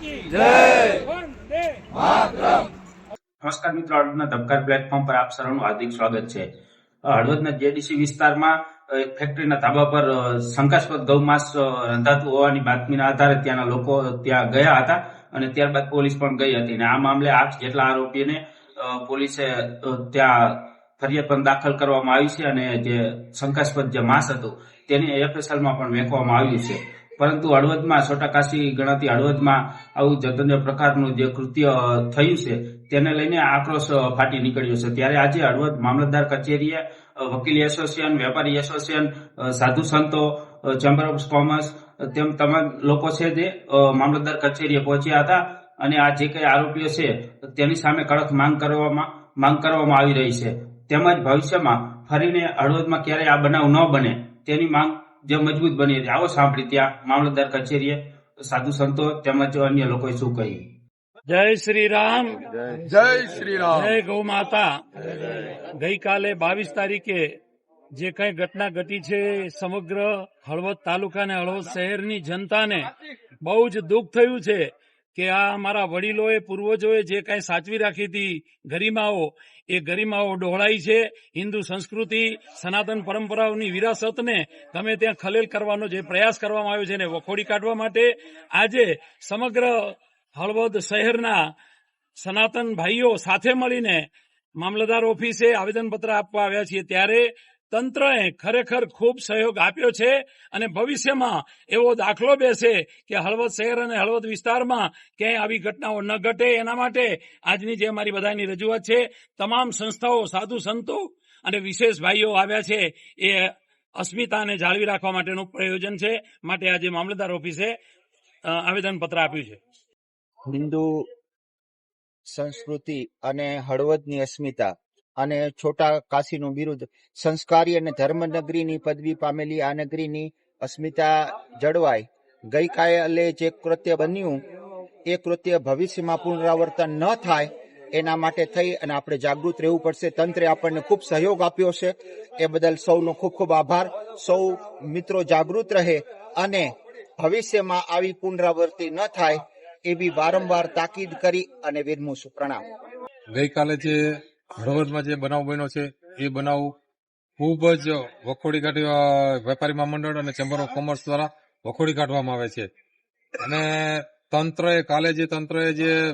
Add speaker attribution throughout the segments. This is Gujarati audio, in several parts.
Speaker 1: નમસ્કાર મિત્રો હળવદના ધબકાર પ્લેટફોર્મ પર આપ સર્વનું હાર્દિક સ્વાગત છે. હળવદના જેડીસી વિસ્તારમાં એક ફેક્ટરીના ધાબા પર શંકાસ્પદ ગૌમાંસ રંધાતું હોવાની બાતમીના આધારે ત્યાંના લોકો ત્યાં ગયા હતા અને ત્યારબાદ પોલીસ પણ ગઈ હતી. અને આ મામલે આઠ જેટલા આરોપીને પોલીસે ત્યાં ફરિયાદ પણ દાખલ કરવામાં આવી છે અને જે શંકાસ્પદ જે માંસ હતું, તેને એફએસએલમાં પણ વેચવામાં આવ્યું છે. પરંતુ હળવદમાં, સોટાકાશી ગણાતી હળવદમાં આવું જતન્ય પ્રકારનું જે કૃત્ય થયું છે, તેને લઈને આક્રોશ ફાટી નીકળ્યો છે. ત્યારે આજે હળવદ મામલતદાર કચેરીએ વકીલ એસોસિએશન, વેપારી એસોસિએશન સાધુ સંતો ચેમ્બર ઓફ કોમર્સ તેમ તમામ લોકો છે જે મામલતદાર કચેરીએ પહોંચ્યા હતા અને આ જે કઈ આરોપીઓ છે, તેની સામે કડક માંગ કરવામાં માંગ કરવામાં આવી રહી છે. તેમજ ભવિષ્યમાં ફરીને હળવદમાં ક્યારેય આ બનાવ ન બને તેની માંગ જે મજબૂત બની હતી આવો સાંભળી ત્યાં મામલતદાર કચેરીએ સાધુ સંતો તેમજ અન્ય લોકોએ શું કહ્યું?
Speaker 2: જય શ્રી રામ.
Speaker 3: જય શ્રી રામ.
Speaker 2: જય ગૌ માતા. ગઈકાલે બાવીસ તારીખે જે કઈ ઘટના ઘટી છે સમગ્ર હળવદ તાલુકા અને હળવદ શહેરની જનતાને બહુ જ દુઃખ થયું છે. કે આ અમારા વડીલોએ પૂર્વજોએ જે કઈ સાચવી રાખી હતી, ગરિમાઓ, એ ગરિમાઓ ડહોળાઈ છે. હિન્દુ સંસ્કૃતિ, સનાતન પરંપરાઓની વિરાસતને ગમે ત્યાં ખલેલ કરવાનો જે પ્રયાસ કરવામાં આવ્યો છે એને વખોડી કાઢવા માટે, આજે સમગ્ર હળવદ શહેરના સનાતન ભાઈઓ સાથે મળીને મામલતદાર ઓફિસે આવેદનપત્ર આપવા આવ્યા છીએ. ત્યારે તંત્રએ ખરેખર ખૂબ સહયોગ આપ્યો છે અને ભવિષ્યમાં એવો દાખલો બેસે કે હળવદ શહેર અને હળવદ વિસ્તારમાં ક્યાંય આવી ઘટનાઓ ન ઘટે એના માટે આજની જે મારી બધાની રજૂઆત છે, તમામ સંસ્થાઓ, સાધુ સંતો અને વિશેષ ભાઈઓ આવ્યા છે, એ અસ્મિતાને જાળવી રાખવા માટેનું પ્રયોજન છે, માટે આજે મામલતદાર ઓફિસે આવેદનપત્ર આપ્યું છે.
Speaker 4: હિન્દુ સંસ્કૃતિ અને હળવદની અસ્મિતા અને છોટા કાશીનું બિરુદ સંસ્કારી અને ધર્મનગરીની પદવી પામેલી આ નગરીની અસ્મિતા જળવાય ગઈકાલે જે કૃત્ય બન્યું, એ કૃત્ય ભવિષ્યમાં પુનરાવર્તન ન થાય એના માટે થઈ અને આપણે જાગૃત રહેવું પડશે. તંત્રે આપણને ખૂબ સહયોગ આપ્યો છે. એ બદલ સૌનો ખૂબ ખૂબ આભાર. સૌ મિત્રો જાગૃત રહે અને ભવિષ્યમાં આવી પુનરાવૃત્તિ ન થાય એવી વારંવાર તાકીદ કરી અને વિરમું છું પ્રણામ.
Speaker 3: ગઈકાલે જે હળવદમાં જે બનાવ બન્યો છે, એ બનાવ ખૂબ જ વખોડી કાઢી વેપારી મહામંડળ અને ચેમ્બર ઓફ કોમર્સ દ્વારા વખોડી કાઢવામાં આવે છે. અને તંત્રએ કાલે જે તંત્રએ જે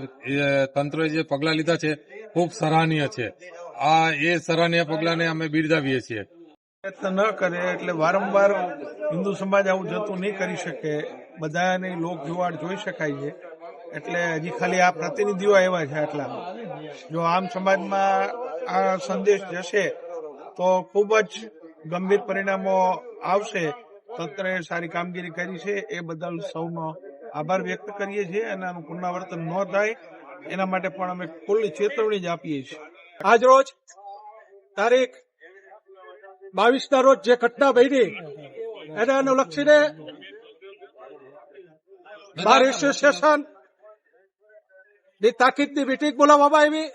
Speaker 3: તંત્રએ જે પગલાં લીધા છે, ખૂબ સરાહનીય છે. આ, એ સરાહનીય પગલાંને અમે બિરદાવીએ છીએ.
Speaker 5: ન કરે એટલે વારંવાર હિન્દુ સમાજ આવું જતું નહીં કરી શકે. બધાને લોક જોવાડ જોઈ શકાય છે. એટલે હજી ખાલી આ પ્રતિનિધિઓ આવ્યા છે આટલા. જો આમ સમાજમાં આ સંદેશ જશે, તો ખૂબ જ ગંભીર પરિણામો આવશે. તંત્રએ સારી કામગીરી કરી છે. એ બદલ સૌનો આભાર વ્યક્ત કરીએ છીએ અને આનું પુનરાવર્તન ન થાય, એના માટે પણ અમે ખુલ્લી ચેતવણી જ આપીએ છીએ.
Speaker 6: આજ રોજ તારીખ બાવીસ ના રોજ જે ઘટના બની, એને અનુલક્ષીને બાર એસોસિએશન ની તાકીદની મિટિંગ બોલાવવામાં આવી.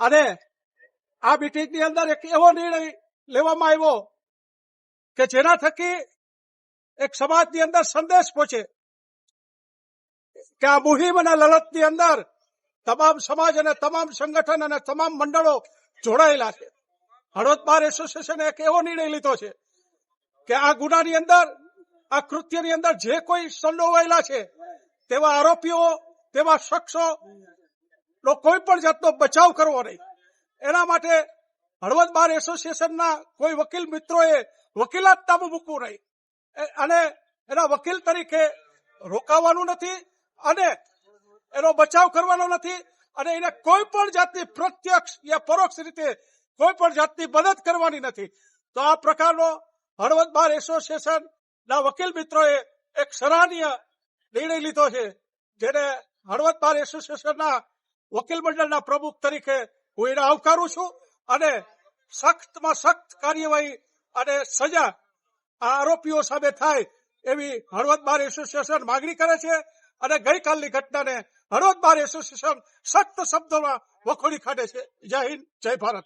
Speaker 6: અને આ મિટિંગની અંદર એક એવો નિર્ણય લેવામાં આવ્યો કે જેના થકી એક સમાજની અંદર સંદેશ પહોંચે કે આ મુહિમ અને લડતની અંદર તમામ સમાજ અને તમામ સંગઠન અને તમામ મંડળો જોડાયેલા છે. હળવદ બાર એસોસિએશને એક એવો નિર્ણય લીધો છે કે આ ગુનાની અંદર, આ કૃત્યની અંદર જે કોઈ સંડોવાયેલા છે તેવા આરોપીઓ તેવા શખ્સો નો કોઈ પણ જાતનો બચાવ કરવો નહીં. એના માટે હળવદ બાર એસોસિએશનના કોઈ વકીલ મિત્રોએ વકીલાત નામું મૂકવું નહીં. અને એના વકીલ તરીકે રોકાવાનું નથી અને એનો બચાવ કરવાનો નથી અને એને કોઈ પણ જાતની પ્રત્યક્ષ યા પરોક્ષ રીતે કોઈ પણ જાતની મદદ કરવાની નથી. તો આ પ્રકારનો હળવદ બાર એસોસિએશન ના વકીલ મિત્રોએ એક સરાહનીય નિર્ણય લીધો છે, જેને હળવદ બાર એસોસિએશનના વકીલ મંડળના પ્રમુખ તરીકે હું એને આવકારું છું અને સખ્તમાં સખ્ત કાર્યવાહી અને સજા આ આરોપીઓ સામે થાય એવી હળવદ બાર એસોસિએશન માગણી કરે છે અને ગઈકાલની ઘટનાને હળવદ બાર એસોસિએશન સખ્ત શબ્દોમાં વખોડી કાઢે છે. જય હિન્દ, જય ભારત.